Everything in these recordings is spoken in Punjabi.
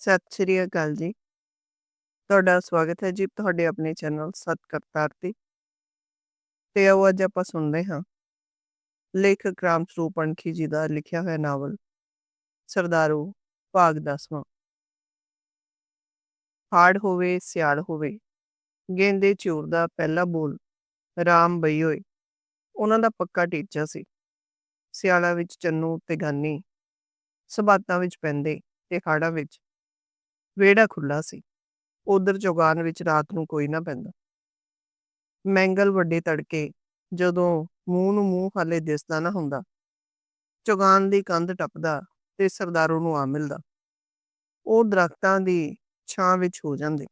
ਸਤਿ ਸ਼੍ਰੀ ਅਕਾਲ ਜੀ। ਤੁਹਾਡਾ ਸਵਾਗਤ ਹੈ ਜੀ ਤੁਹਾਡੇ ਆਪਣੇ ਚੈਨਲ ਸਤ ਕਰਤਾਰ ਤੇ। ਤੇ ਆਓ ਅੱਜ ਆਪਾਂ ਸੁਣਦੇ ਹਾਂ ਲੇਖਕ ਰਾਮ ਸਰੂਪ ਅਣਖੀ ਜੀ ਦਾ ਲਿਖਿਆ ਹੋਇਆ ਨਾਵਲ, ਸਰਦਾਰੂ ਭਾਗ ਦਸਵਾਂ ਹਾੜ ਹੋਵੇ, ਸਿਆਲ ਹੋਵੇ, ਗੇਂਦੇ ਚੂਰ ਦਾ ਪਹਿਲਾ ਬੋਲ, ਰਾਮ ਬਈ ਹੋਏ ਉਹਨਾਂ ਦਾ ਪੱਕਾ ਟੀਚਾ ਸੀ ਸਿਆਲਾਂ ਵਿੱਚ ਚੰਨੂ ਤੇ ਗਾਨੀ, ਸਬਾਤਾਂ ਵਿੱਚ ਪੈਂਦੇ ਤੇ ਹਾੜਾਂ ਵਿੱਚ ਵਿਹੜਾ ਖੁੱਲਾ ਸੀ। ਉਧਰ ਚੌਗਾਨ ਵਿੱਚ ਰਾਤ ਨੂੰ ਕੋਈ ਨਾ ਪੈਂਦਾ। ਮੈਂਗਲ ਵੱਡੇ ਤੜਕੇ ਜਦੋਂ ਮੂੰਹ ਨੂੰ ਮੂੰਹ ਹਾਲੇ ਦਿਸਦਾ ਨਾ ਹੁੰਦਾ, ਚੌਗਾਨ ਦੀ ਕੰਧ ਟੱਪਦਾ ਤੇ ਸਰਦਾਰੂ ਨੂੰ ਆ ਮਿਲਦਾ। ਉਹ ਦਰਖਤਾਂ ਦੀ ਛਾਂ ਵਿੱਚ ਹੋ ਜਾਂਦੇ।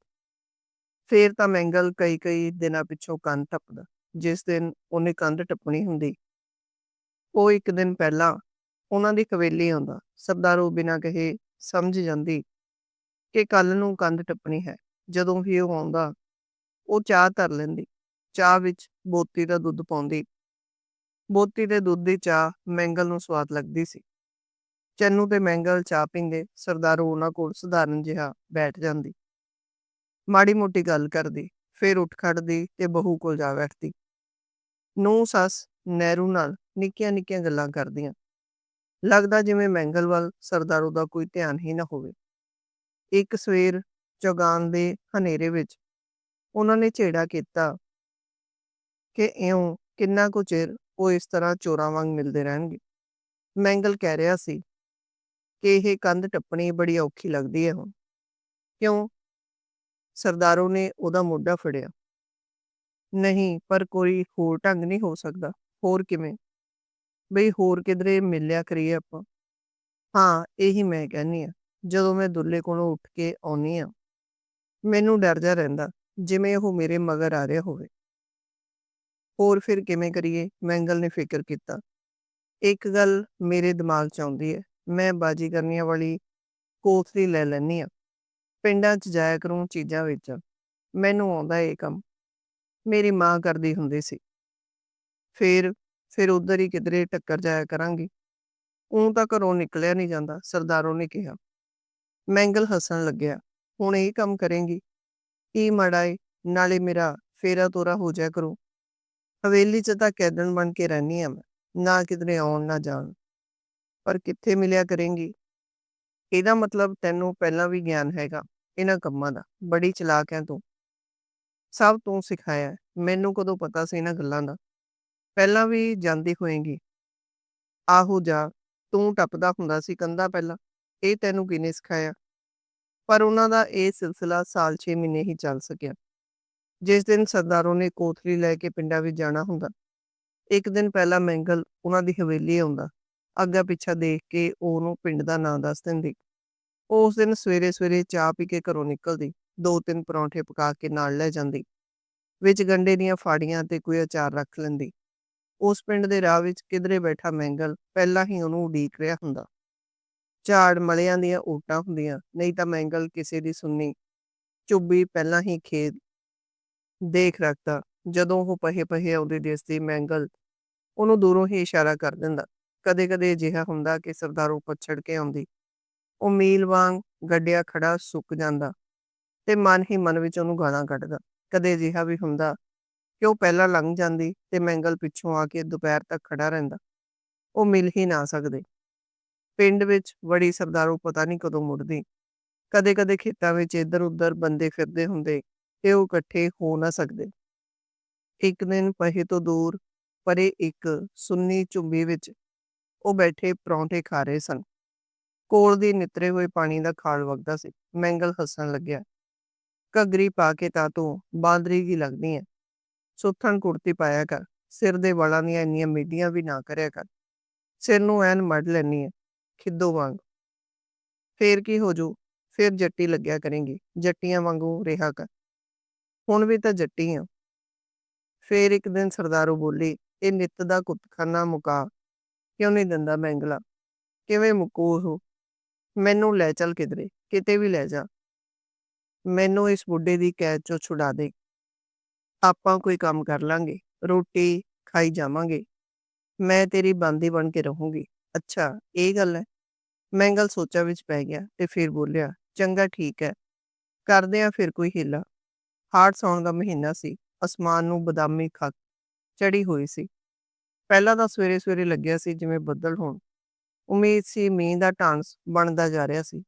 ਫੇਰ ਤਾਂ ਮੈਂਗਲ ਕਈ ਕਈ ਦਿਨਾਂ ਪਿੱਛੋਂ ਕੰਧ ਟੱਪਦਾ, ਜਿਸ ਦਿਨ ਉਹਨੇ ਕੰਧ ਟੱਪਣੀ ਹੁੰਦੀ। ਉਹ ਇੱਕ ਦਿਨ ਪਹਿਲਾਂ ਉਹਨਾਂ ਦੀ ਕਵੇਲੀ ਆਉਂਦਾ। ਸਰਦਾਰੂ ਬਿਨਾਂ ਕਹੇ ਸਮਝ ਜਾਂਦੀ ਕਿ ਕੱਲ ਨੂੰ ਕੰਧ ਟੱਪਣੀ ਹੈ, ਜਦੋਂ ਵੀ ਉਹ ਆਉਂਦਾ, ਉਹ ਚਾਹ ਧਰ ਲੈਂਦੀ। ਚਾਹ ਵਿੱਚ ਬੋਤੀ ਦਾ ਦੁੱਧ ਪਾਉਂਦੀ। ਬੋਤੀ ਦੇ ਦੁੱਧ ਦੀ ਚਾਹ ਮੈਂਗਲ ਨੂੰ ਸਵਾਦ ਲੱਗਦੀ ਸੀ। ਚੰਨੂ ਤੇ ਮੈਂਗਲ ਚਾਹ ਪੀਂਦੇ ਸਰਦਾਰੂ ਉਹਨਾਂ ਕੋਲ ਸਧਾਰਨ ਜਿਹਾ ਬੈਠ ਜਾਂਦੀ। ਮਾੜੀ ਮੋਟੀ ਗੱਲ ਕਰਦੀ, ਫਿਰ ਉੱਠ ਖੜਦੀ ਤੇ ਬਹੂ ਕੋਲ ਜਾ ਬੈਠਦੀ। ਨੂੰ ਸੱਸ, ਨਹਿਰੂ ਨਾਲ ਨਿੱਕੀਆਂ ਨਿੱਕੀਆਂ ਗੱਲਾਂ ਕਰਦੀਆਂ। ਲੱਗਦਾ ਜਿਵੇਂ ਮੈਂਗਲ ਵੱਲ ਸਰਦਾਰੂ ਦਾ ਕੋਈ ਧਿਆਨ ਹੀ ਨਾ ਹੋਵੇ। ਇੱਕ ਸਵੇਰ ਚੌਗਾਨ ਦੇ ਹਨੇਰੇ ਵਿੱਚ ਉਹਨਾਂ ਨੇ ਝੇੜਾ ਕੀਤਾ ਕਿ ਇਉਂ ਕਿੰਨਾ ਕੁ ਚਿਰ ਉਹ ਇਸ ਤਰ੍ਹਾਂ ਚੋਰਾਂ ਵਾਂਗ ਮਿਲਦੇ ਰਹਿਣਗੇ। ਮੈਂਗਲ ਕਹਿ ਰਿਹਾ ਸੀ ਕਿ ਇਹ ਕੰਧ ਟੱਪਣੀ ਬੜੀ ਔਖੀ ਲੱਗਦੀ ਹੈ ਹੁਣ। ਕਿਉਂ? ਸਰਦਾਰੋ ਨੇ ਉਹਦਾ ਮੋਢਾ ਫੜਿਆ। ਨਹੀਂ, ਪਰ ਕੋਈ ਹੋਰ ਢੰਗ ਨਹੀਂ ਹੋ ਸਕਦਾ। ਹੋਰ ਕਿਵੇਂ? ਬਈ ਹੋਰ ਕਿਧਰੇ ਮਿਲਿਆ ਕਰੀਏ ਆਪਾਂ। ਹਾਂ, ਇਹੀ ਮੈਂ ਕਹਿੰਨੀ ਆ ਜਦੋਂ ਮੈਂ ਦੁੱਲੇ ਕੋਲੋਂ ਉੱਠ ਕੇ ਆਉਣੀ ਆ ਮੈਨੂੰ ਡਰ ਜਾ ਰਹਿੰਦਾ, ਜਿਵੇਂ ਉਹ ਮੇਰੇ ਮਗਰ ਆ ਰਿਹਾ ਹੋਵੇ। ਹੋਰ ਫਿਰ ਕਿਵੇਂ ਕਰੀਏ? ਮੈਂਗਲ ਨੇ ਫਿਕਰ ਕੀਤਾ। ਇੱਕ ਗੱਲ ਮੇਰੇ ਦਿਮਾਗ 'ਚ ਆਉਂਦੀ ਹੈ, ਮੈਂ ਬਾਜੀ ਕਰਨੀਆਂ ਵਾਲੀ ਕੋਥਲੀ ਲੈ ਲੈਣੀ ਆ ਪਿੰਡਾਂ 'ਚ ਜਾਇਆ ਕਰੂੰ, ਚੀਜ਼ਾਂ ਵਿੱਚ। ਮੈਨੂੰ ਆਉਂਦਾ ਇਹ ਕੰਮ। ਮੇਰੀ ਮਾਂ ਕਰਦੀ ਹੁੰਦੀ ਸੀ। ਫਿਰ ਫਿਰ ਉਧਰ ਹੀ ਕਿਧਰੇ ਟੱਕਰ ਜਾਇਆ ਕਰਾਂਗੀ। ਉਹ ਤਾਂ ਘਰੋਂ ਨਿਕਲਿਆ ਨਹੀਂ ਜਾਂਦਾ, ਸਰਦਾਰੋਂ ਨੇ ਕਿਹਾ। ਮੈਂਗਲ ਹੱਸਣ ਲੱਗਿਆ, ਹੁਣ ਇਹ ਕੰਮ ਕਰੇਂਗੀ। ਕੀ ਮਾੜਾ ਏ, ਨਾਲੇ ਮੇਰਾ ਫੇਰਾ ਤੋਰਾ ਹੋ ਜਾ ਕਰੋ। ਹਵੇਲੀ 'ਚ ਤਾਂ ਕੈਦਨ ਬਣ ਕੇ ਰਹਿਣੀ ਆ ਮੈਂ, ਨਾ ਕਿਧਰੇ ਆਉਣ, ਨਾ ਜਾਣ। ਪਰ ਕਿੱਥੇ ਮਿਲਿਆ ਕਰੇਂਗੀ? ਇਹਦਾ ਮਤਲਬ ਤੈਨੂੰ ਪਹਿਲਾਂ ਵੀ ਗਿਆਨ ਹੈਗਾ, ਇਹਨਾਂ ਕੰਮਾਂ ਦਾ। ਬੜੀ ਚਲਾਕ ਹੈ ਤੂੰ। ਸਭ ਤੂੰ ਸਿਖਾਇਆ ਮੈਨੂੰ ਕਦੋਂ ਪਤਾ ਸੀ ਇਹਨਾਂ ਗੱਲਾਂ ਦਾ? ਪਹਿਲਾਂ ਵੀ ਜਾਂਦੀ ਹੋਏਗੀ। ਆਹੋ ਜਾ, ਤੂੰ ਟੱਪਦਾ ਹੁੰਦਾ ਸੀ ਕੰਧਾ ਪਹਿਲਾਂ। ਇਹ ਤੈਨੂੰ ਕਿਨੇ ਸਿਖਾਇਆ? ਪਰ ਉਹਨਾਂ ਦਾ ਇਹ ਸਿਲਸਿਲਾ ਸਾਲ 6 ਮਹੀਨੇ ਹੀ ਚੱਲ ਸਕਿਆ। ਜਿਸ ਦਿਨ ਸਰਦਾਰੋਂ ਨੇ ਕੋਥਲੀ ਲੈ ਕੇ ਪਿੰਡਾਂ ਵਿੱਚ ਜਾਣਾ ਹੁੰਦਾ, ਇੱਕ ਦਿਨ ਪਹਿਲਾਂ ਮੈਂਗਲ ਉਹਨਾਂ ਦੀ ਹਵੇਲੀ ਆਉਂਦਾ, ਅੱਗਾ ਪਿੱਛਾ ਦੇਖ ਕੇ ਉਹਨੂੰ ਪਿੰਡ ਦਾ ਨਾਂ ਦੱਸ ਦਿੰਦੀ। ਉਸ ਦਿਨ ਸਵੇਰੇ ਸਵੇਰੇ ਚਾਹ ਪੀ ਕੇ ਘਰੋਂ ਨਿਕਲਦੀ, ਦੋ ਤਿੰਨ ਪਰੌਂਠੇ ਪਕਾ ਕੇ ਨਾਲ ਲੈ ਜਾਂਦੀ, ਵਿੱਚ ਗੰਡੇ ਦੀਆਂ ਫਾੜੀਆਂ ਤੇ ਕੋਈ ਅਚਾਰ ਰੱਖ ਲੈਂਦੀ। ਉਸ ਪਿੰਡ ਦੇ ਰਾਹ ਵਿੱਚ ਕਿਧਰੇ ਬੈਠਾ ਮੈਂਗਲ ਪਹਿਲਾਂ ਹੀ ਉਹਨੂੰ ਉਡੀਕ ਰਿਹਾ ਹੁੰਦਾ। ਝਾੜ ਮਲਿਆਂ ਦੀਆਂ ਓਟਾਂ ਹੁੰਦੀਆਂ, ਨਹੀਂ ਤਾਂ ਮੈਂਗਲ ਕਿਸੇ ਦੀ ਸੁਣਨੀ। ਚੁੱਬੀ ਪਹਿਲਾਂ ਹੀ ਖੇਤ ਦੇਖ ਰੱਖਦਾ, ਜਦੋਂ ਉਹ ਪਹੇ ਪਹੇ ਆਉਂਦੇ ਦਿਸਦੀ ਮੈਂਗਲ, ਉਹਨੂੰ ਦੂਰੋਂ ਹੀ ਇਸ਼ਾਰਾ ਕਰ ਦਿੰਦਾ। ਕਦੇ-ਕਦੇ ਅਜਿਹਾ ਹੁੰਦਾ ਕਿ ਸਰਦਾਰੂ ਪਛੜ ਕੇ ਆਉਂਦੀ। ਉਹ ਮੀਲ ਵਾਂਗ ਗੱਡਿਆ ਖੜਾ ਸੁੱਕ ਜਾਂਦਾ ਤੇ ਮਨ ਹੀ ਮਨ ਵਿੱਚ ਉਹਨੂੰ ਗਾਲਾਂ ਕੱਢਦਾ। ਕਦੇ ਅਜਿਹਾ ਵੀ ਹੁੰਦਾ ਕਿ ਉਹ ਪਹਿਲਾਂ ਲੰਘ ਜਾਂਦੀ ਤੇ ਮੈਂਗਲ ਪਿੱਛੋਂ ਆ ਕੇ ਦੁਪਹਿਰ ਤੱਕ ਖੜਾ ਰਹਿੰਦਾ। ਉਹ ਮਿਲ ਹੀ ਨਾ ਸਕਦੇ। ਪਿੰਡ ਵਿੱਚ ਬੜੀ ਸਰਦਾਰੂ ਪਤਾ ਨਹੀਂ ਕਦੋਂ ਮੁੜਦੀ। ਕਦੇ-ਕਦੇ ਖੇਤਾਂ ਵਿੱਚ ਇੱਧਰ-ਉੱਧਰ ਬੰਦੇ ਫਿਰਦੇ ਹੁੰਦੇ, ਤੇ ਉਹ ਇਕੱਠੇ ਹੋ ਨਾ ਸਕਦੇ। ਇੱਕ ਦਿਨ ਪਹੇ ਤੋਂ ਦੂਰ, ਪਰੇ ਇੱਕ ਸੁੰਨੀ ਝੁੰਬੀ ਵਿੱਚ ਉਹ ਬੈਠੇ ਪਰੌਂਠੇ ਖਾ ਰਹੇ ਸਨ। ਕੋਲ ਦੀ ਨਿਤਰੇ ਹੋਏ ਪਾਣੀ ਦਾ ਖਾਲ ਵਗਦਾ ਸੀ। ਮੈਂਗਲ ਹੱਸਣ ਲੱਗਿਆ। ਘੱਗਰੀ ਪਾ ਕੇ ਤਾਂ ਤੂੰ ਬਾਂਦਰੀ ਕੀ ਲੱਗਦੀ ਐ। ਸੁੱਥਣ ਕੁੜਤੀ ਪਾਇਆ ਕਰ। ਸਿਰ ਦੇ ਵਾਲਾਂ ਦੀਆਂ ਇੰਨੀਆਂ ਮੀਡੀਆਂ ਵੀ ਨਾ ਕਰਿਆ ਕਰ। ਸਿਰ ਨੂੰ ਐਨ ਮੜ ਲੈਣੀ ਐ। ਖਿੱਦੋ ਵਾਂਗ। ਫੇਰ ਕੀ ਹੋ ਜੂ? ਫੇਰ ਜੱਟੀ ਲੱਗਿਆ ਕਰੇਂਗੀ। ਜੱਟੀਆਂ ਵਾਂਗੂ ਰਿਹਾ ਕਰ। ਹੁਣ ਵੀ ਤਾਂ ਜੱਟੀ ਆ। ਫੇਰ ਇੱਕ ਦਿਨ ਸਰਦਾਰੂ ਬੋਲੀ, ਇਹ ਨਿੱਤ ਦਾ ਕੁੱਤਖਾਨਾ ਮੁਕਾ। ਕਿਉਂ ਨਹੀਂ ਦਿੰਦਾ ਮੈਂਗਲਾ ਕਿਵੇਂ ਮੁਕੂ ਉਹ? ਮੈਨੂੰ ਲੈ ਚੱਲ ਕਿਧਰੇ। ਕਿਤੇ ਵੀ ਲੈ ਜਾ। ਮੈਨੂੰ ਇਸ ਬੁੱਢੇ ਦੀ ਕੈਦ ਚੋਂ ਛੁਡਾ ਦੇ। ਆਪਾਂ ਕੋਈ ਕੰਮ ਕਰ ਲਾਂਗੇ। ਰੋਟੀ ਖਾਈ ਜਾਵਾਂਗੇ। ਮੈਂ ਤੇਰੀ ਬੰਦੀ ਬਣ ਕੇ ਰਹੂੰਗੀ। ਅੱਛਾ, ਇਹ ਗੱਲ ਹੈ। ਮੈਂ ਗੱਲ ਸੋਚਾਂ ਵਿੱਚ ਪੈ ਗਿਆ ਤੇ ਫਿਰ ਬੋਲਿਆ, ਚੰਗਾ, ਠੀਕ ਹੈ। ਕਰਦੇ ਆ ਫਿਰ ਕੋਈ ਹੀਲਾ। ਹਾੜ ਸੌਣ ਦਾ ਮਹੀਨਾ ਸੀ। ਅਸਮਾਨ ਨੂੰ ਬਦਾਮੀ ਖੱਕ ਚੜੀ ਹੋਈ ਸੀ। ਪਹਿਲਾਂ ਤਾਂ ਸਵੇਰੇ ਸਵੇਰੇ ਲੱਗਿਆ ਸੀ ਜਿਵੇਂ ਬੱਦਲ ਹੋਣ। ਉਮੀਦ ਸੀ ਮੀਂਹ ਦਾ ਢਾਂਸ ਬਣਦਾ ਜਾ ਰਿਹਾ ਸੀ।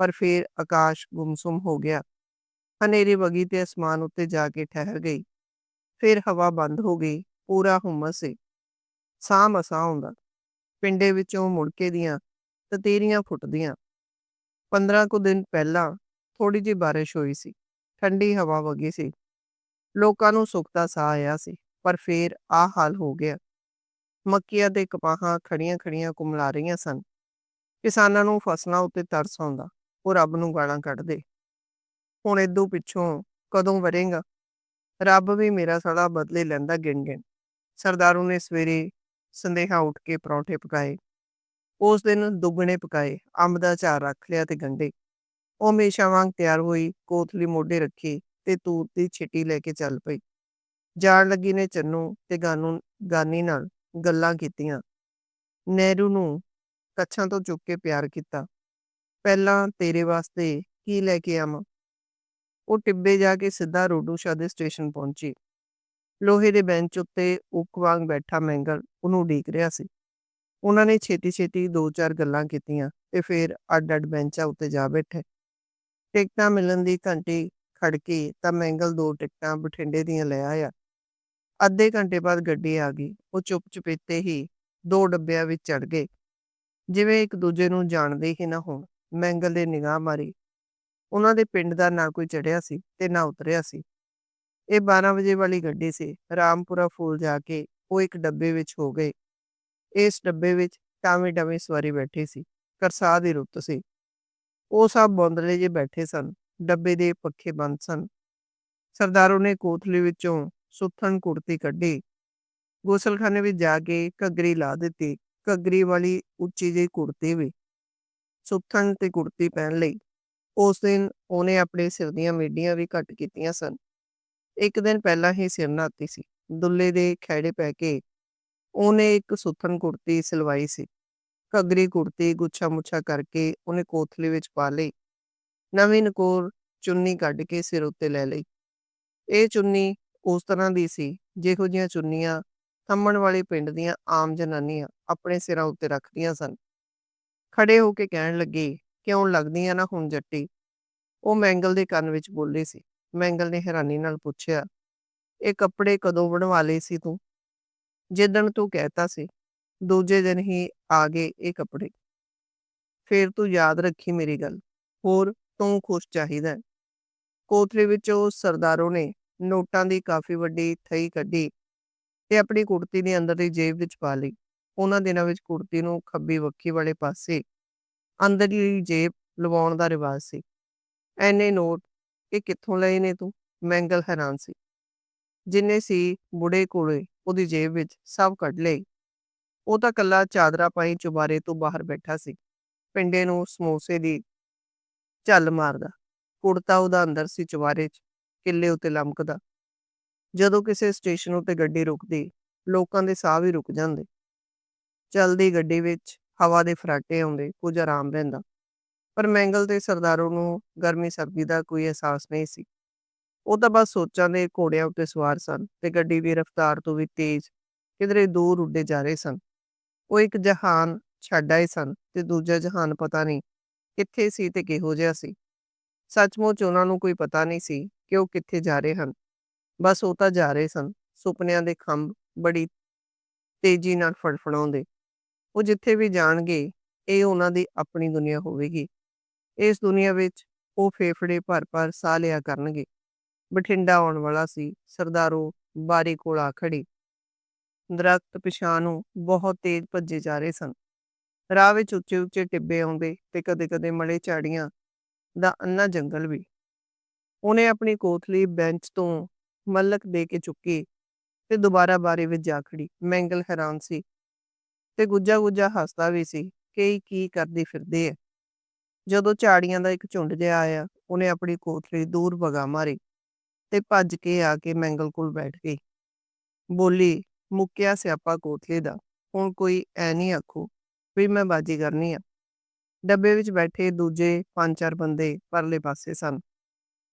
ਪਰ ਫਿਰ ਆਕਾਸ਼ ਗੁੰਮਸੁਮ ਹੋ ਗਿਆ। ਹਨੇਰੀ ਵਗੀ ਤੇ ਅਸਮਾਨ ਉੱਤੇ ਜਾ ਕੇ ਠਹਿਰ ਗਈ। ਫਿਰ ਹਵਾ ਬੰਦ ਹੋ ਗਈ। ਪੂਰਾ ਹੁਮਸ ਸੀ। ਸਾਹ ਮਸਾਂ ਆਉਂਦਾ ਪਿੰਡੇ ਵਿੱਚੋਂ ਮੁੜਕੇ ਦੀਆਂ ਤਤੀਰੀਆਂ ਫੁੱਟਦੀਆਂ। 15 ਕੁ ਦਿਨ ਪਹਿਲਾਂ ਥੋੜੀ ਜਿਹੀ ਬਾਰਿਸ਼ ਹੋਈ ਸੀ, ਠੰਡੀ ਹਵਾ ਵਗੀ ਸੀ। ਲੋਕਾਂ ਨੂੰ ਸੁੱਖ ਦਾ ਸਾਹ ਆਇਆ ਸੀ, ਪਰ ਫੇਰ ਆ ਹਾਲ ਹੋ ਗਿਆ। ਮੱਕੀਆਂ ਤੇ ਕਪਾਹਾਂ ਖੜੀਆਂ ਖੜੀਆਂ ਕੁਮਲਾ ਰਹੀਆਂ ਸਨ। ਕਿਸਾਨਾਂ ਨੂੰ ਫਸਲਾਂ ਉੱਤੇ ਤਰਸ ਆਉਂਦਾ, ਉਹ ਰੱਬ ਨੂੰ ਗਾਲਾਂ ਕੱਢਦੇ। ਹੁਣ ਇਦੋਂ ਪਿੱਛੋਂ ਕਦੋਂ ਵਰੇਗਾ? ਰੱਬ ਵੀ ਮੇਰਾ ਸੜਾ ਬਦਲੇ ਲੈਂਦਾ ਗਿਣ ਗਿਣ ਸਰਦਾਰੂ ਨੇ ਸਵੇਰੇ ਸੰਦੇਹਾ ਉੱਠ ਕੇ ਪਰੌਂਠੇ ਪਕਾਏ। ਉਸ ਦਿਨ ਦੁੱਗਣੇ ਪਕਾਏ, ਅੰਬ ਦਾ ਚਾਰ ਰੱਖ ਲਿਆ ਤੇ ਗੰਡੇ ਉਹ ਹਮੇਸ਼ਾ ਵਾਂਗ ਤਿਆਰ ਹੋਈ ਕੋਥਲੀ ਮੋਢੇ ਰੱਖੀ ਤੇ ਤੂਤ ਦੀ ਛਿੱਟੀ ਲੈ ਕੇ ਚੱਲ ਪਈ। ਜਾਣ ਲੱਗੀ ਨੇ ਚੰਨੂ ਤੇ ਗਾਨੂ, ਗਾਨੀ ਨਾਲ ਗੱਲਾਂ ਕੀਤੀਆਂ। ਨਹਿਰੂ ਨੂੰ ਕੱਛਾਂ ਤੋਂ ਚੁੱਕ ਕੇ ਪਿਆਰ ਕੀਤਾ। ਪਹਿਲਾਂ ਤੇਰੇ ਵਾਸਤੇ ਕੀ ਲੈ ਕੇ ਆਵਾਂ? ਉਹ ਟਿੱਬੇ ਜਾ ਕੇ ਸਿੱਧਾ ਰੋਡੂ ਸ਼ਾਹ ਦੇ ਸਟੇਸ਼ਨ ਪਹੁੰਚੀ। ਲੋਹੇ ਦੇ ਬੈਂਚ ਉੱਤੇ ਉੱਕ ਵਾਂਗ ਬੈਠਾ ਮੈਂਗਲ ਉਹਨੂੰ ਉਡੀਕ ਰਿਹਾ ਸੀ। ਉਹਨਾਂ ਨੇ ਛੇਤੀ ਛੇਤੀ ਦੋ ਚਾਰ ਗੱਲਾਂ ਕੀਤੀਆਂ ਤੇ ਫਿਰ ਅੱਡ ਅੱਡ ਬੈਂਚਾਂ ਉੱਤੇ ਜਾ ਬੈਠੇ। ਟਿਕਟਾਂ ਮਿਲਣ ਦੀ ਘੰਟੀ ਖੜਕੀ ਤਾਂ ਮੈਂਗਲ ਦੋ ਟਿਕਟਾਂ ਬਠਿੰਡੇ ਦੀਆਂ ਲੈ ਆਇਆ। ਅੱਧੇ ਘੰਟੇ ਬਾਅਦ ਗੱਡੀ ਆ ਗਈ। ਉਹ ਚੁੱਪ ਚੁਪੀਤੇ ਹੀ ਦੋ ਡੱਬਿਆਂ ਵਿੱਚ ਚੜ ਗਏ। ਜਿਵੇਂ ਇੱਕ ਦੂਜੇ ਨੂੰ ਜਾਣਦੇ ਹੀ ਨਾ ਹੋਣ ਮੈਂਗਲ ਦੇ ਨਿਗਾਹ ਮਾਰੀ। ਉਹਨਾਂ ਦੇ ਪਿੰਡ ਦਾ ਨਾ ਕੋਈ ਚੜਿਆ ਸੀ ਤੇ ਨਾ ਉਤਰਿਆ ਸੀ। ਇਹ 12 ਵਜੇ ਵਾਲੀ ਗੱਡੀ ਸੀ, ਰਾਮਪੁਰਾ ਫੂਲ ਜਾ ਕੇ ਉਹ ਇੱਕ ਡੱਬੇ ਵਿੱਚ ਹੋ ਗਏ। ਇਸ ਡੱਬੇ ਵਿੱਚ ਟਾਵੇਂ ਟਾਵੇਂ ਸਵਾਰੀ ਬੈਠੀ ਸੀ ਕਰਸਾ ਦੀ ਰੁੱਤ ਸੀ। ਉਹ ਸਭ ਬੌਂਦਲੇ ਜੇ ਬੈਠੇ ਸਨ, ਡੱਬੇ ਦੇ ਪੱਖੇ ਬੰਦ ਸਨ। ਸਰਦਾਰੋ ਨੇ ਕੋਥਲੀ ਵਿੱਚੋਂ ਸੁੱਥਣ ਕੁੜਤੀ ਕੱਢੀ। ਗੋਸਲਖਾਨੇ ਵਿੱਚ ਜਾ ਕੇ ਘੱਗਰੀ ਲਾ ਦਿੱਤੀ, ਘੱਗਰੀ ਵਾਲੀ ਉੱਚੀ ਜਿਹੀ ਕੁੜਤੀ ਵੀ। ਸੁੱਥਣ ਤੇ ਕੁੜਤੀ ਪਹਿਨ ਲਈ। ਉਸ ਦਿਨ ਉਹਨੇ ਆਪਣੇ ਸਿਰ ਦੀਆਂ ਮੀਡੀਆਂ ਵੀ ਘੱਟ ਕੀਤੀਆਂ ਸਨ। ਇੱਕ ਦਿਨ ਪਹਿਲਾਂ ਹੀ ਸਿਰ ਨਹਾਤੀ ਸੀ। ਦੁੱਲੇ ਦੇ ਖੈੜੇ ਪੈ ਕੇ ਉਹਨੇ ਇੱਕ ਸੁੱਥਣ ਕੁੜਤੀ ਸਿਲਵਾਈ ਸੀ। ਘੱਗਰੀ ਕੁੜਤੀ ਗੁੱਛਾ ਮੁੱਛਾ ਕਰਕੇ ਉਹਨੇ ਕੋਥਲੀ ਵਿੱਚ ਪਾ ਲਈ। ਨਵੀਂ ਨਕੋਰ ਚੁੰਨੀ ਕੱਢ ਕੇ ਸਿਰ ਉੱਤੇ ਲੈ ਲਈ। ਇਹ ਚੁੰਨੀ ਉਸ ਤਰ੍ਹਾਂ ਦੀ ਸੀ ਜਿਹੋ ਜਿਹੀਆਂ ਚੁੰਨੀਆਂ ਥੰਮਣ ਵਾਲੇ ਪਿੰਡ ਦੀਆਂ ਆਮ ਜਨਾਨੀਆਂ ਆਪਣੇ ਸਿਰਾਂ ਉੱਤੇ ਰੱਖਦੀਆਂ ਸਨ। ਖੜੇ ਹੋ ਕੇ ਕਹਿਣ ਲੱਗੇ, ਕਿਉਂ ਲੱਗਦੀਆਂ ਨਾ ਹੁਣ ਜੱਟੀ? ਉਹ ਮੈਂਗਲ ਦੇ ਕੰਨ ਵਿੱਚ ਬੋਲੀ ਸੀ। ਮੈਂਗਲ ਨੇ ਹੈਰਾਨੀ ਨਾਲ ਪੁੱਛਿਆ, ਇਹ ਕੱਪੜੇ ਕਦੋਂ ਬਣਵਾ ਲਏ ਸੀ ਤੂੰ? ਜਿੱਦਣ ਤੂੰ ਕਹਿਤਾ ਸੀ, ਦੂਜੇ ਦਿਨ ਹੀ ਆ ਗਏ ਇਹ ਕੱਪੜੇ। ਫੇਰ ਤੂੰ ਯਾਦ ਰੱਖੀ ਮੇਰੀ ਗੱਲ, ਹੋਰ ਤੂੰ ਖੁਸ਼ ਚਾਹੀਦਾ ਹੈ। ਵਿੱਚੋਂ ਸਰਦਾਰੋਂ ਨੇ ਨੋਟਾਂ ਦੀ ਕਾਫੀ ਵੱਡੀ ਥਈ ਕੱਢੀ ਤੇ ਆਪਣੀ ਕੁੜਤੀ ਦੇ ਅੰਦਰ ਦੀ ਜੇਬ ਵਿੱਚ ਪਾ ਲਈ। ਉਹਨਾਂ ਦਿਨਾਂ ਵਿੱਚ ਕੁੜਤੀ ਨੂੰ ਖੱਬੀ ਵੱਖੀ ਵਾਲੇ ਪਾਸੇ ਅੰਦਰਲੀ ਜੇਬ ਲਵਾਉਣ ਦਾ ਰਿਵਾਜ ਸੀ। ਐਨੇ ਨੋਟ ਇਹ ਕਿੱਥੋਂ ਲਏ ਨੇ ਤੂੰ? ਮੈਂਗਲ ਹੈਰਾਨ ਸੀ। ਜਿੰਨੇ ਸੀ ਬੁੜੇ ਕੋਲੇ ਉਹਦੀ ਜੇਬ ਵਿੱਚ ਸਭ ਕੱਢ ਲਏ। ਉਹ ਤਾਂ ਕੱਲਾ ਚਾਦਰਾ ਪਾਈ ਚੁਬਾਰੇ ਤੋਂ ਬਾਹਰ ਬੈਠਾ ਸੀ। ਪਿੰਡੇ ਨੂੰ ਸਮੋਸੇ ਦੀ ਝੱਲ ਮਾਰਦਾ। ਕੁੜਤਾ ਉਹਦਾ ਅੰਦਰ ਸੀ ਚੁਬਾਰੇ 'ਚ, ਕਿੱਲੇ ਉੱਤੇ ਲਮਕਦਾ। ਜਦੋਂ ਕਿਸੇ ਸਟੇਸ਼ਨ ਉੱਤੇ ਗੱਡੀ ਰੁਕਦੀ, ਲੋਕਾਂ ਦੇ ਸਾਹ ਵੀ ਰੁਕ ਜਾਂਦੇ। ਚਲਦੀ ਗੱਡੀ ਵਿੱਚ ਹਵਾ ਦੇ ਫਰਾਟੇ ਆਉਂਦੇ, ਕੁਝ ਆਰਾਮ ਰਹਿੰਦਾ ਪਰ ਮੈਂਗਲ ਤੇ ਸਰਦਾਰੋਂ ਨੂੰ ਗਰਮੀ ਸਰਦੀ ਦਾ ਕੋਈ ਅਹਿਸਾਸ ਨਹੀਂ ਸੀ। ਉਹ ਤਾਂ ਬਸ ਸੋਚਾਂ ਦੇ ਘੋੜਿਆਂ ਉੱਤੇ ਸਵਾਰ ਸਨ ਤੇ ਗੱਡੀ ਦੀ ਰਫ਼ਤਾਰ ਤੋਂ ਵੀ ਤੇਜ਼ ਕਿਧਰੇ ਦੂਰ ਉੱਡੇ ਜਾ ਰਹੇ ਸਨ। ਉਹ ਇੱਕ ਜਹਾਨ ਛੱਡ ਆਏ ਸਨ ਤੇ ਦੂਜਾ ਜਹਾਨ ਪਤਾ ਨਹੀਂ ਕਿੱਥੇ ਸੀ ਤੇ ਕਿਹੋ ਜਿਹਾ ਸੀ। ਸੱਚਮੁੱਚ ਉਹਨਾਂ ਨੂੰ ਕੋਈ ਪਤਾ ਨਹੀਂ ਸੀ ਕਿ ਉਹ ਕਿੱਥੇ ਜਾ ਰਹੇ ਹਨ। ਬਸ ਉਹ ਤਾਂ ਜਾ ਰਹੇ ਸਨ, ਸੁਪਨਿਆਂ ਦੇ ਖੰਭ ਬੜੀ ਤੇਜ਼ੀ ਨਾਲ ਫੜਫੜਾਉਂਦੇ। ਉਹ ਜਿੱਥੇ ਵੀ ਜਾਣਗੇ, ਇਹ ਉਹਨਾਂ ਦੀ ਆਪਣੀ ਦੁਨੀਆ ਹੋਵੇਗੀ। ਇਸ ਦੁਨੀਆ ਵਿੱਚ ਉਹ ਫੇਫੜੇ ਭਰ-ਭਰ ਸਾਹ ਲਿਆ ਕਰਨਗੇ। ਬਠਿੰਡਾ ਆਉਣ ਵਾਲਾ ਸੀ, ਸਰਦਾਰੋ ਬਾਰੀ ਕੋਲ ਆ ਖੜੀ ਦਰਖਤ ਪਿਛਾਂ ਨੂੰ ਬਹੁਤ ਤੇਜ਼ ਭੱਜੇ ਜਾ ਰਹੇ ਸਨ। ਰਾਹ ਵਿੱਚ ਉੱਚੇ ਉੱਚੇ ਟਿੱਬੇ ਆਉਂਦੇ ਤੇ ਕਦੇ-ਕਦੇ ਮਲੇ ਝਾੜੀਆਂ ਦਾ ਅੰਨਾ ਜੰਗਲ ਵੀ। ਉਹਨੇ ਆਪਣੀ ਕੋਥਲੀ ਬੈਂਚ ਤੋਂ ਮਲਕ ਦੇ ਕੇ ਚੁੱਕੀ ਤੇ ਦੁਬਾਰਾ ਬਾਰੀ ਵਿੱਚ ਜਾ ਖੜੀ ਮੈਂਗਲ ਹੈਰਾਨ ਸੀ ਤੇ ਗੁੱਜਾ ਗੁੱਜਾ ਹੱਸਦਾ ਵੀ ਸੀ ਕਿ ਕੀ ਕਰਦੀ ਫਿਰਦੇ ਐ ਜਦੋਂ ਝਾੜੀਆਂ ਦਾ ਇੱਕ ਝੁੰਡ ਜਿਹਾ ਆਇਆ, ਉਹਨੇ ਆਪਣੀ ਕੋਥਲੀ ਦੂਰ ਵਗਾ ਮਾਰੀ ਤੇ ਭੱਜ ਕੇ ਆ ਕੇ ਮੈਂਗਲ ਕੋਲ ਬੈਠ ਗਈ ਬੋਲੀ, ਮੁੱਕਿਆ ਸਿਆਪਾ ਕੋਥਲੇ ਦਾ, ਹੁਣ ਕੋਈ ਐ ਨਹੀਂ ਆਖੂ ਵੀ ਮੈਂ ਬਾਜੀ ਕਰਨੀ ਆ ਡੱਬੇ ਵਿੱਚ ਬੈਠੇ ਦੂਜੇ 5-4 ਬੰਦੇ ਪਰਲੇ ਪਾਸੇ ਸਨ।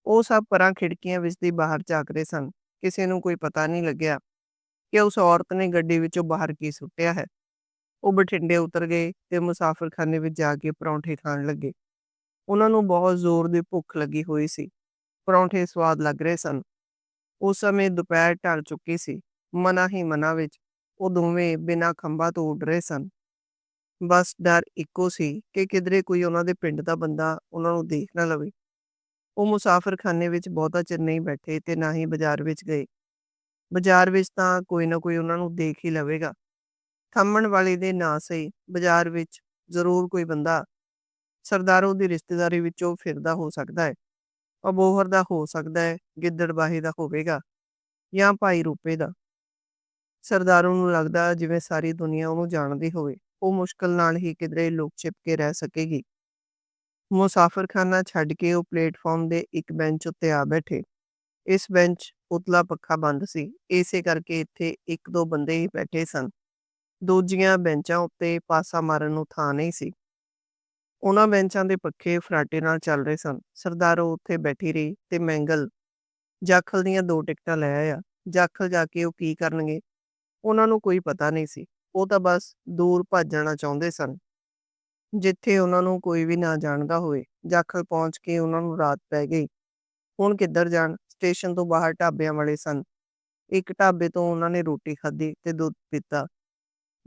ਉਹ ਸਭ ਪਰਾਂ ਖਿੜਕੀਆਂ ਵਿੱਚ ਦੀ ਬਾਹਰ ਝਾਕਦੇ ਸਨ। ਕਿਸੇ ਨੂੰ ਕੋਈ ਪਤਾ ਨਹੀਂ ਲੱਗਿਆ ਕਿ ਉਸ ਔਰਤ ਨੇ ਗੱਡੀ ਵਿੱਚੋਂ ਬਾਹਰ ਕੀ ਸੁੱਟਿਆ ਹੈ। ਉਹ ਬਠਿੰਡੇ ਉਤਰ ਗਏ ਤੇ ਮੁਸਾਫਰਖਾਨੇ ਵਿੱਚ ਜਾ ਕੇ ਪਰੌਂਠੇ ਖਾਣ ਲੱਗੇ। ਉਹਨਾਂ ਨੂੰ ਬਹੁਤ ਜ਼ੋਰ ਦੀ ਭੁੱਖ ਲੱਗੀ ਹੋਈ ਸੀ। ਪਰੌਂਠੇ ਸਵਾਦ ਲੱਗ ਰਹੇ ਸਨ। ਉਸ ਸਮੇਂ ਦੁਪਹਿਰ ਢਲ ਚੁੱਕੀ ਸੀ। ਮਨਾਂ ਹੀ ਮਨਾਂ ਵਿੱਚ ਉਹ ਦੋਵੇਂ ਬਿਨਾਂ ਖੰਭਾਂ ਤੋਂ ਉੱਡ ਰਹੇ ਸਨ। ਬਸ ਡਰ ਇੱਕੋ ਸੀ ਕਿ ਕਿਧਰੇ ਕੋਈ ਉਹਨਾਂ ਦੇ ਪਿੰਡ ਦਾ ਬੰਦਾ ਉਹਨਾਂ ਨੂੰ ਦੇਖ ਨਾ ਲਵੇ। ਉਹ ਮੁਸਾਫ਼ਰਖਾਨੇ ਵਿੱਚ ਬਹੁਤਾ ਚਿਰ ਨਹੀਂ ਬੈਠੇ ਤੇ ਨਾ ਹੀ ਬਾਜ਼ਾਰ ਵਿੱਚ ਗਏ। ਬਾਜ਼ਾਰ ਵਿੱਚ ਤਾਂ ਕੋਈ ਨਾ ਕੋਈ ਉਹਨਾਂ ਨੂੰ ਦੇਖ ਹੀ ਲਵੇਗਾ। ਥੰਮਣ ਵਾਲੇ ਦੇ ਨਾ ਸਹੀ ਬਾਜ਼ਾਰ ਵਿੱਚ ਜ਼ਰੂਰ ਕੋਈ ਬੰਦਾ ਸਰਦਾਰੋਂ ਦੀ ਰਿਸ਼ਤੇਦਾਰੀ ਵਿੱਚ ਉਹ ਫਿਰਦਾ ਹੋ ਸਕਦਾ ਹੈ। ਅਬੋਹਰ ਦਾ ਹੋ ਸਕਦਾ ਹੈ, ਗਿੱਦੜਬਾਹੀ ਦਾ ਹੋਵੇਗਾ ਜਾਂ ਭਾਈ ਰੂਪੇ ਦਾ। ਸਰਦਾਰੋਂ ਨੂੰ ਲੱਗਦਾ ਜਿਵੇਂ ਸਾਰੀ ਦੁਨੀਆ ਉਹਨੂੰ ਜਾਣਦੀ ਹੋਵੇ। ਉਹ ਮੁਸ਼ਕਲ ਨਾਲ ਹੀ ਕਿਧਰੇ ਲੋਕ ਛਿਪ ਕੇ ਰਹਿ ਸਕੇਗੀ। ਮੁਸਾਫ਼ਰਖਾਨਾ ਛੱਡ ਕੇ ਉਹ ਪਲੇਟਫਾਰਮ ਦੇ ਇੱਕ ਬੈਂਚ ਉੱਤੇ ਆ ਬੈਠੇ। ਇਸ ਬੈਂਚ ਉਤਲਾ ਪੱਖਾ ਬੰਦ ਸੀ। ਇਸੇ ਕਰਕੇ ਇੱਥੇ ਇੱਕ ਦੋ ਬੰਦੇ ਹੀ ਬੈਠੇ ਸਨ। ਦੂਜੀਆਂ ਬੈਂਚਾਂ ਉੱਤੇ ਪਾਸਾ ਮਾਰਨ ਨੂੰ ਥਾਂ ਨਹੀਂ ਸੀ। ਉਹਨਾਂ ਬੈਂਚਾਂ ਦੇ ਪੱਖੇ ਫਰਾਟੇ ਨਾਲ ਚੱਲ ਰਹੇ ਸਨ। ਸਰਦਾਰੋ ਉੱਥੇ ਬੈਠੀ ਰਹੀ ਤੇ ਮੈਂਗਲ ਜਾਖਲ ਦੀਆਂ ਦੋ ਟਿਕਟਾਂ ਲੈ ਆਇਆ। ਜਾਖਲ ਜਾ ਕੇ ਉਹ ਕੀ ਕਰਨਗੇ ਉਹਨਾਂ ਨੂੰ ਕੋਈ ਪਤਾ ਨਹੀਂ ਸੀ। ਉਹ ਤਾਂ ਬਸ ਦੂਰ ਭੱਜਣਾ ਚਾਹੁੰਦੇ ਸਨ। ਜਿੱਥੇ ਉਹਨਾਂ ਨੂੰ ਕੋਈ ਵੀ ਨਾ ਜਾਣਦਾ ਹੋਵੇ। ਜਾਖਲ ਪਹੁੰਚ ਕੇ ਉਹਨਾਂ ਨੂੰ ਰਾਤ ਪੈ ਗਈ। ਹੁਣ ਕਿੱਧਰ ਜਾਣ ਸਟੇਸ਼ਨ ਤੋਂ ਬਾਹਰ ਢਾਬਿਆਂ ਵਾਲੇ ਸਨ। ਇੱਕ ਢਾਬੇ ਤੋਂ ਉਹਨਾਂ ਨੇ ਰੋਟੀ ਖਾਧੀ ਤੇ ਦੁੱਧ ਪੀਤਾ।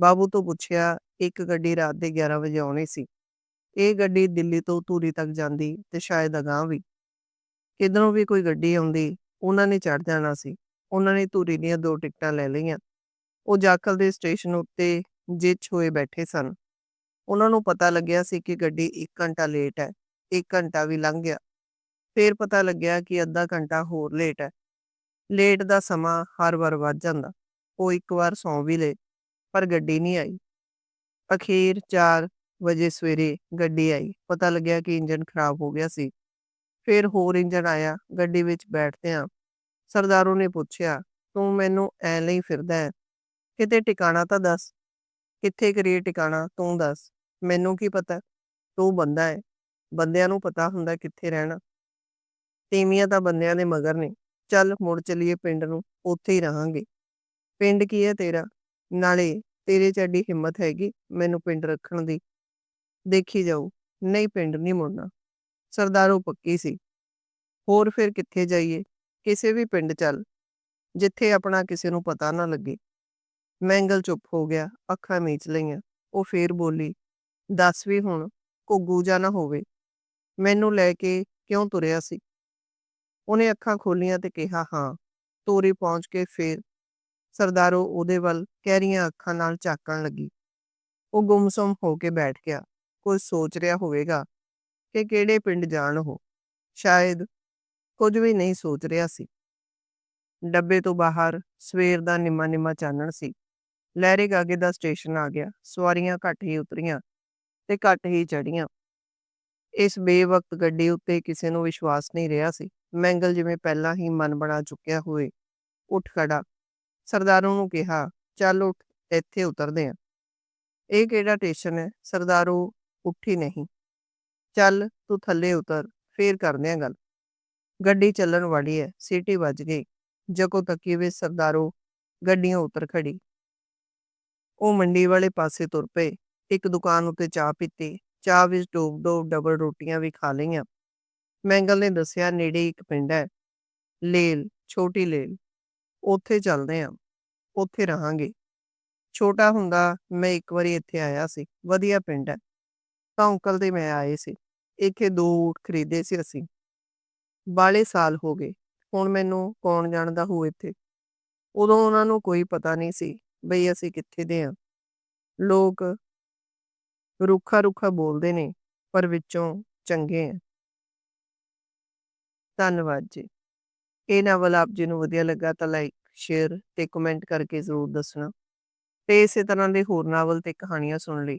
ਬਾਬੂ ਤੋਂ ਪੁੱਛਿਆ, ਇੱਕ ਗੱਡੀ ਰਾਤ ਦੇ 11 ਵਜੇ ਆਉਣੀ ਸੀ। ਇਹ ਗੱਡੀ ਦਿੱਲੀ ਤੋਂ ਧੂਰੀ ਤੱਕ ਜਾਂਦੀ ਤੇ ਸ਼ਾਇਦ ਅਗਾਂਹ ਵੀ। ਕਿਧਰੋਂ ਵੀ ਕੋਈ ਗੱਡੀ ਆਉਂਦੀ, ਉਹਨਾਂ ਨੇ ਚੜ ਜਾਣਾ ਸੀ। ਉਹਨਾਂ ਨੇ ਧੂਰੀ ਦੀਆਂ ਦੋ ਟਿਕਟਾਂ ਲੈ ਲਈਆਂ। ਉਹ ਜਾਖਲ ਦੇ ਸਟੇਸ਼ਨ ਉੱਤੇ ਜਿੱਚ ਹੋਏ ਬੈਠੇ ਸਨ। ਉਹਨਾਂ ਨੂੰ ਪਤਾ ਲੱਗਿਆ ਸੀ ਕਿ ਗੱਡੀ 1 ਘੰਟਾ ਲੇਟ ਹੈ। 1 ਘੰਟਾ ਵੀ ਲੰਘ ਗਿਆ। ਫੇਰ ਪਤਾ ਲੱਗਿਆ ਕਿ ਅੱਧਾ ਘੰਟਾ ਹੋਰ ਲੇਟ ਹੈ। ਲੇਟ ਦਾ ਸਮਾਂ ਹਰ ਵਾਰ ਵੱਧ ਜਾਂਦਾ। ਉਹ ਇੱਕ ਵਾਰ ਸੌਂ ਵੀ ਲਏ, ਪਰ ਗੱਡੀ ਨਹੀਂ ਆਈ। ਅਖੀਰ 4 ਵਜੇ ਸਵੇਰੇ ਗੱਡੀ ਆਈ। ਪਤਾ ਲੱਗਿਆ ਕਿ ਇੰਜਣ ਖਰਾਬ ਹੋ ਗਿਆ ਸੀ। ਫਿਰ ਹੋਰ ਇੰਜਣ ਆਇਆ। ਗੱਡੀ ਵਿੱਚ ਬੈਠਦਿਆਂ ਸਰਦਾਰੋ ਨੇ ਪੁੱਛਿਆ, ਤੂੰ ਮੈਨੂੰ ਐ ਲਈ ਫਿਰਦਾ ਹੈ। ਕਿਤੇ ਟਿਕਾਣਾ ਤਾਂ ਦੱਸ। ਕਿੱਥੇ ਕਰੀਏ ਟਿਕਾਣਾ, ਤੂੰ ਦੱਸ। ਮੈਨੂੰ ਕੀ ਪਤਾ ਤੂੰ ਬੰਦਾ ਹੈ। ਬੰਦਿਆਂ ਨੂੰ ਪਤਾ ਹੁੰਦਾ ਕਿੱਥੇ ਰਹਿਣਾ। ਤੀਵੀਆਂ ਤਾਂ ਬੰਦਿਆਂ ਦੇ ਮਗਰ ਨੇ। ਚੱਲ ਮੁੜ ਚਲੀਏ ਪਿੰਡ ਨੂੰ, ਉੱਥੇ ਹੀ ਰਹਾਂਗੇ। ਪਿੰਡ ਕੀ ਹੈ ਤੇਰਾ ਨਾਲੇ ਤੇਰੇ ਚ ਐਡੀ ਹਿੰਮਤ ਹੈਗੀ, ਮੈਨੂੰ ਪਿੰਡ ਰੱਖਣ ਦੀ। ਦੇਖੀ ਜਾਊ ਨਹੀਂ, ਪਿੰਡ ਨਹੀਂ ਮੁੜਨਾ। ਸਰਦਾਰੋ ਪੱਕੀ ਸੀ। ਹੋਰ ਫਿਰ ਕਿੱਥੇ ਜਾਈਏ ਕਿਸੇ ਵੀ ਪਿੰਡ ਚੱਲ ਜਿੱਥੇ ਆਪਣਾ ਕਿਸੇ ਨੂੰ ਪਤਾ ਨਾ ਲੱਗੇ। ਮੈਂਗਲ ਚੁੱਪ ਹੋ ਗਿਆ ਅੱਖਾਂ ਮੀਚ ਲਈਆਂ। ਉਹ ਫੇਰ ਬੋਲੀ, ਦੱਸ ਵੀ ਹੁਣ, ਘੁੱਗੂ ਜਾ ਨਾ ਹੋਵੇ। ਮੈਨੂੰ ਲੈ ਕੇ ਕਿਉਂ ਤੁਰਿਆ ਸੀ। ਉਹਨੇ ਅੱਖਾਂ ਖੋਲੀਆਂ ਤੇ ਕਿਹਾ, ਹਾਂ। ਤੋਰੀ ਪਹੁੰਚ ਕੇ ਫੇਰ ਸਰਦਾਰੋ ਉਹਦੇ ਵੱਲ ਕਹਿਰੀਆਂ ਅੱਖਾਂ ਨਾਲ ਝਾਕਣ ਲੱਗੀ। ਉਹ ਗੁੰਮਸੁੰਮ ਹੋ ਕੇ ਬੈਠ ਗਿਆ। ਕੁਝ ਸੋਚ ਰਿਹਾ ਹੋਵੇਗਾ ਕਿ ਕਿਹੜੇ ਪਿੰਡ ਜਾਣ ਉਹ। ਸ਼ਾਇਦ ਕੁਝ ਵੀ ਨਹੀਂ ਸੋਚ ਰਿਹਾ ਸੀ। ਡੱਬੇ ਤੋਂ ਬਾਹਰ ਸਵੇਰ ਦਾ ਨਿੰਮਾ ਨਿੰਮਾ ਚਾਨਣ ਸੀ। ਲਹਿਰੇ ਗਾਗੇ ਦਾ ਸਟੇਸ਼ਨ ਆ ਗਿਆ। ਸਵਾਰੀਆਂ ਘੱਟ ਹੀ ਉਤਰੀਆਂ ਤੇ ਘੱਟ ਹੀ ਚੜੀਆਂ ਇਸ ਬੇਵਕਤ ਗੱਡੀ ਉੱਤੇ ਕਿਸੇ ਨੂੰ ਵਿਸ਼ਵਾਸ ਨਹੀਂ ਰਿਹਾ ਸੀ। ਮੈਂਗਲ ਜਿਵੇਂ ਪਹਿਲਾਂ ਹੀ ਮਨ ਬਣਾ ਚੁੱਕਿਆ ਹੋਏ ਉੱਠ ਖੜਾ। ਸਰਦਾਰੋ ਨੂੰ ਕਿਹਾ, ਚੱਲ ਉੱਠ, ਇੱਥੇ ਉਤਰਦੇ ਆਂ। ਇਹ ਕਿਹੜਾ ਸਟੇਸ਼ਨ ਹੈ ਸਰਦਾਰੋ ਉੱਠੀ ਨਹੀਂ। ਚੱਲ ਤੂੰ ਥੱਲੇ ਉਤਰ, ਫੇਰ ਕਰਦੇ ਆਂ ਗੱਲ। ਗੱਡੀ ਚੱਲਣ ਵਾਲੀ ਹੈ, ਸੀਟੀ ਵੱਜ ਗਈ। ਜਕੋ ਤੱਕੀ ਵਿੱਚ ਸਰਦਾਰੋ ਗੱਡੀਆਂ ਉਤਰ ਖੜੀ। ਉਹ ਮੰਡੀ ਵਾਲੇ ਪਾਸੇ ਤੁਰ ਪਏ। ਇੱਕ ਦੁਕਾਨ ਉੱਤੇ ਚਾਹ ਪੀਤੀ। ਚਾਹ ਵਿੱਚ ਡੋਬ ਡੋਬ ਡਬਲ ਰੋਟੀਆਂ ਵੀ ਖਾ ਲਈਆਂ। ਮੈਂਗਲ ਨੇ ਦੱਸਿਆ, ਨੇੜੇ ਇੱਕ ਪਿੰਡ ਹੈ ਲੇਲ, ਛੋਟੀ ਲੇਲ ਉੱਥੇ ਚੱਲਦੇ ਆਂ ਉੱਥੇ ਰਹਾਂਗੇ। ਛੋਟਾ ਹੁੰਦਾ, ਮੈਂ ਇੱਕ ਵਾਰੀ ਇੱਥੇ ਆਇਆ ਸੀ ਵਧੀਆ ਪਿੰਡ ਹੈ। ਤਾਂ ਅੰਕਲ ਦੇ ਮੈਂ ਆਏ ਸੀ। ਇੱਥੇ ਦੋ ਊਠ ਖਰੀਦੇ ਸੀ ਅਸੀਂ। ਬਾਲੇ ਸਾਲ ਹੋ ਗਏ ਹੁਣ ਮੈਨੂੰ ਕੌਣ ਜਾਣਦਾ ਹੋ ਇੱਥੇ। ਉਦੋਂ ਉਹਨਾਂ ਨੂੰ ਕੋਈ ਪਤਾ ਨਹੀਂ ਸੀ ਬਈ ਅਸੀਂ ਕਿੱਥੇ ਦੇ ਆਂ। ਲੋਕ ਰੁੱਖਾ ਰੁੱਖਾ ਬੋਲਦੇ ਨੇ, ਪਰ ਵਿੱਚੋਂ ਚੰਗੇ ਆ। ਧੰਨਵਾਦ ਜੀ। ਇਹ ਨਾਵਲ ਆਪ ਜੀ ਨੂੰ ਵਧੀਆ ਲੱਗਾ ਤਾਂ ਲਾਈਕ ਸ਼ੇਅਰ ਤੇ ਕਮੈਂਟ ਕਰਕੇ ਜ਼ਰੂਰ ਦੱਸਣਾ। ਤੇ ਇਸੇ ਤਰ੍ਹਾਂ ਦੇ ਹੋਰ ਨਾਵਲ ਤੇ ਕਹਾਣੀਆਂ ਸੁਣ ਲਈ